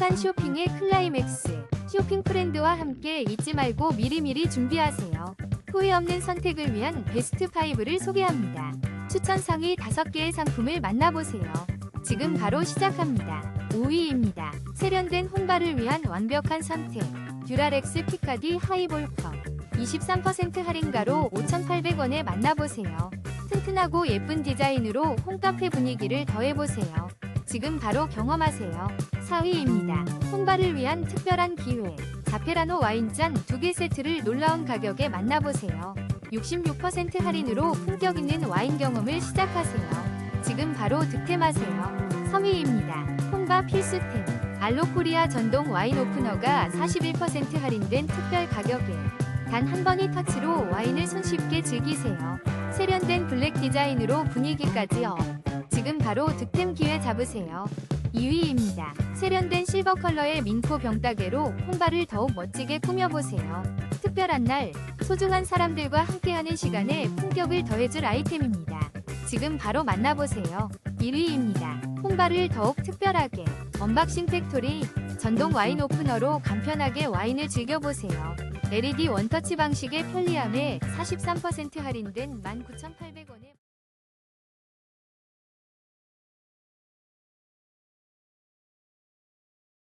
행복한 쇼핑의 클라이맥스. 쇼핑 프렌드와 함께 잊지 말고 미리미리 준비하세요. 후회 없는 선택을 위한 베스트 5를 소개합니다. 추천 상위 5개의 상품을 만나보세요. 지금 바로 시작합니다. 5위입니다. 세련된 혼발을 위한 완벽한 선택. 듀라렉스 피카디 하이볼컵. 23% 할인가로 5,800원에 만나보세요. 튼튼하고 예쁜 디자인으로 홈카페 분위기를 더해보세요. 지금 바로 경험하세요. 4위입니다. 혼발을 위한 특별한 기회. 자페라노 와인잔 2개 세트를 놀라운 가격에 만나보세요. 66% 할인으로 품격 있는 와인 경험을 시작하세요. 지금 바로 득템하세요. 3위입니다. 혼바 필수템. 알로코리아 전동 와인 오프너가 41% 할인된 특별 가격에 단 한 번의 터치로 와인을 손쉽게 즐기세요. 세련된 블랙 디자인으로 분위기까지 업. 지금 바로 득템 기회 잡으세요. 2위입니다. 세련된 실버 컬러의 민포 병따개로 홍바를 더욱 멋지게 꾸며보세요. 특별한 날, 소중한 사람들과 함께하는 시간에 품격을 더해줄 아이템입니다. 지금 바로 만나보세요. 1위입니다. 홍바를 더욱 특별하게 언박싱 팩토리 전동 와인 오프너로 간편하게 와인을 즐겨보세요. LED 원터치 방식의 편리함에 43% 할인된 19,800원에